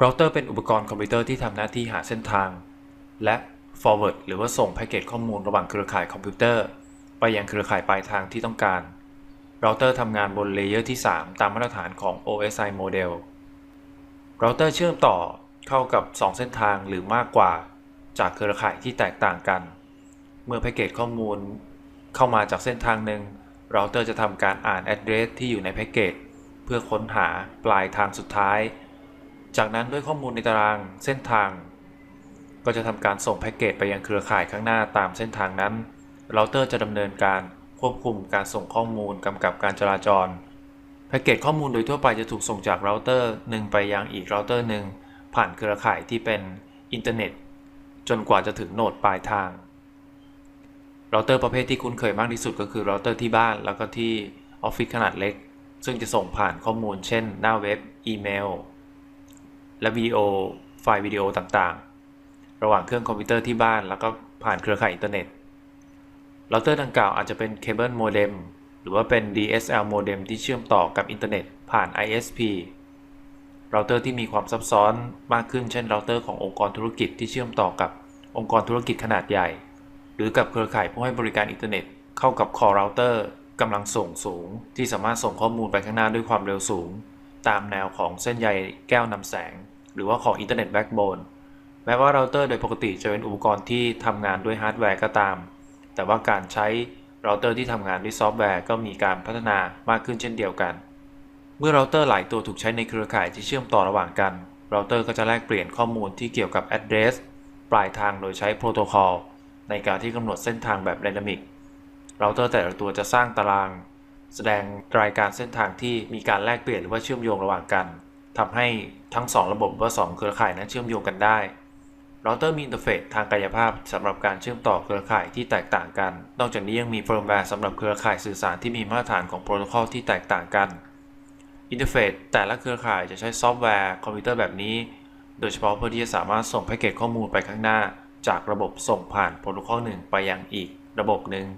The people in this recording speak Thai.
เราเตอร์เป็นอุปกรณ์คอมพิวเตอร์ที่ทำหน้าที่หาเส้นทาง และ forward หรือว่าส่งแพ็กเกจข้อมูลระหว่างเครือข่ายคอมพิวเตอร์ ไปยังเครือข่ายปลายทางที่ต้องการ เราเตอร์ทำงานบนเลเยอร์ที่ 3 ตามมาตรฐานของ OSI Model เราเตอร์เชื่อมต่อเข้ากับ 2 เส้นทางหรือมากกว่า จากเครือข่ายที่แตกต่างกัน เมื่อแพ็กเกจข้อมูล เข้ามาจากเส้นทางหนึ่งเราเตอร์จะทำการอ่าน address ที่อยู่ในแพ็กเกจเพื่อค้นหาปลายทางสุดท้าย จากนั้นด้วยข้อมูลในตารางเส้นทาง ก็จะทำการส่งแพ็กเกจไปยังเครือข่ายข้างหน้าตามเส้นทางนั้นเราเตอร์จะดำเนินการควบคุมการส่งข้อมูลกำกับการจราจร แพ็กเกจข้อมูลโดยทั่วไปจะถูกส่งจากเราเตอร์หนึ่งไปยังอีกเราเตอร์หนึ่งผ่านเครือข่ายที่เป็นอินเทอร์เน็ต จนกว่าจะถึงโนดปลายทางเราเตอร์ประเภทที่คุ้นเคยมากที่สุดก็คือเราเตอร์ที่บ้านแล้วก็ที่ออฟฟิศขนาดเล็ก ซึ่งจะส่งผ่านข้อมูลเช่น หน้าเว็บ อีเมล และวิดีโอไฟล์วิดีโอต่างๆ ระหว่างเครื่องคอมพิวเตอร์ที่บ้านแล้วก็ผ่านเครือข่ายอินเทอร์เน็ตเราเตอร์ดังกล่าวอาจจะเป็นเคเบิลโมเด็มหรือว่าเป็น DSL โมเด็มที่เชื่อมต่อกับอินเทอร์เน็ตผ่าน ISP เราเตอร์ที่มีความซับซ้อนมากขึ้นเช่นเราเตอร์ขององค์กรธุรกิจที่เชื่อมต่อกับองค์กรธุรกิจขนาดใหญ่ หรือกับเครือข่ายผู้ให้บริการอินเทอร์เน็ตเข้ากับ Core Router กำลังส่งสูง ที่สามารถส่งข้อมูลไปข้างหน้าด้วยความเร็วสูง ตามแนวของเส้นใยแก้วนำแสง หรือว่าของอินเทอร์เน็ตแบ็กโบนแม้ว่าเราเตอร์โดยปกติจะเป็นอุปกรณ์ที่ทำงานด้วยฮาร์ดแวร์ก็ตาม แต่ว่าการใช้เราเตอร์ที่ทำงานด้วยซอฟต์แวร์ก็มีการพัฒนามากขึ้นเช่นเดียวกัน เมื่อเราเตอร์หลายตัวถูกใช้ในเครือข่ายที่เชื่อมต่อระหว่างกันเราเตอร์ก็จะแลกเปลี่ยนข้อมูลที่เกี่ยวกับ address ปลายทางโดยใช้โปรโตคอลในการที่กำหนดเส้นทางแบบ Dynamic เราเตอร์แต่ละตัวจะสร้างตาราง แสดงรายการเส้นทางที่มีการแลกเปลี่ยนหรือว่าเชื่อมโยงระหว่างกัน ทำให้ทั้ง 2 ระบบว่า 2 เครือข่ายนั้นเชื่อมโยงกันได้เราเตอร์มีอินเทอร์เฟซทางกายภาพสำหรับการเชื่อมต่อเครือข่ายที่แตกต่างกัน นอกจากนี้ยังมีเฟิร์มแวร์สำหรับเครือข่ายสื่อสารที่มีมาตรฐานของโปรโตคอลที่แตกต่างกันอินเทอร์เฟซแต่ละเครือข่ายจะใช้ซอฟต์แวร์คอมพิวเตอร์แบบนี้ โดยเฉพาะเพื่อที่จะสามารถส่งแพ็กเกจข้อมูลไปข้างหน้า จากระบบส่งผ่านโปรโตคอลหนึ่งไปยังอีกระบบหนึ่ง